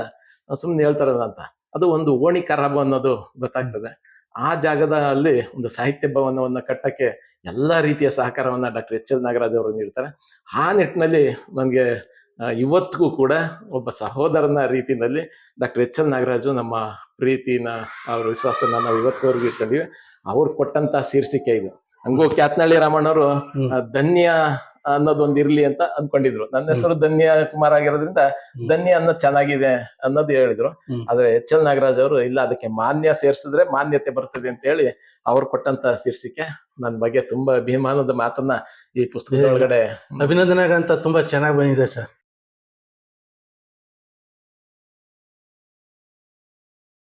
ಸುಮ್ಮನೆ ಹೇಳ್ತಾರಲ್ಲ ಅಂತ. ಅದು ಒಂದು ಓಣಿ ಖರಾಬು ಅನ್ನೋದು ಗೊತ್ತಾಗ್ತದೆ. ಆ ಜಾಗದ ಅಲ್ಲಿ ಒಂದು ಸಾಹಿತ್ಯ ಭವನವನ್ನು ಕಟ್ಟಕ್ಕೆ ಎಲ್ಲ ರೀತಿಯ ಸಹಕಾರವನ್ನು ಡಾಕ್ಟರ್ ಎಚ್ ಎಲ್ ನಾಗರಾಜ್ ಅವರು ನೀಡ್ತಾರೆ. ಆ ನಿಟ್ಟಿನಲ್ಲಿ ನನಗೆ ಇವತ್ತಿಗೂ ಕೂಡ ಒಬ್ಬ ಸಹೋದರನ ರೀತಿಯಲ್ಲಿ ಡಾಕ್ಟರ್ ಎಚ್ ಎಲ್ ನಾಗರಾಜು ನಮ್ಮ ಪ್ರೀತಿನ ಅವ್ರ ವಿಶ್ವಾಸನ ನಾವು ಇವತ್ತಿವರೆಗೂ ಇಟ್ಕೊಂಡಿವಿ. ಅವ್ರು ಕೊಟ್ಟಂತ ಶೀರ್ಷಿಕೆ ಇದು. ಹಂಗೂ ಕ್ಯಾತ್ನಳ್ಳಿ ರಾಮಣ್ಣವರು. ಧನ್ಯ ಅನ್ನೋದೊಂದು ಇರ್ಲಿ ಅಂತ ಅನ್ಕೊಂಡಿದ್ರು ನನ್ನ ಹೆಸರು ಧನ್ಯ ಕುಮಾರ್ ಆಗಿರೋದ್ರಿಂದ ಧನ್ಯ ಅನ್ನೋದು ಚೆನ್ನಾಗಿದೆ ಅನ್ನೋದು ಹೇಳಿದ್ರು. ಆದ್ರೆ ಎಚ್ ಎಲ್ ನಾಗರಾಜ್ ಅವರು ಇಲ್ಲ ಅದಕ್ಕೆ ಮಾನ್ಯ ಸೇರ್ಸಿದ್ರೆ ಮಾನ್ಯತೆ ಬರ್ತದೆ ಅಂತ ಹೇಳಿ ಅವ್ರು ಕೊಟ್ಟಂತ ಶೀರ್ಷಿಕೆ ನನ್ನ ಬಗ್ಗೆ ತುಂಬಾ ಅಭಿಮಾನದ ಮಾತನ್ನ ಈ ಪುಸ್ತಕದ. ಒಳಗಡೆ ಅಭಿನಂದನೆ ಅಂತ ತುಂಬಾ ಚೆನ್ನಾಗಿ ಬಂದಿದೆ ಸರ್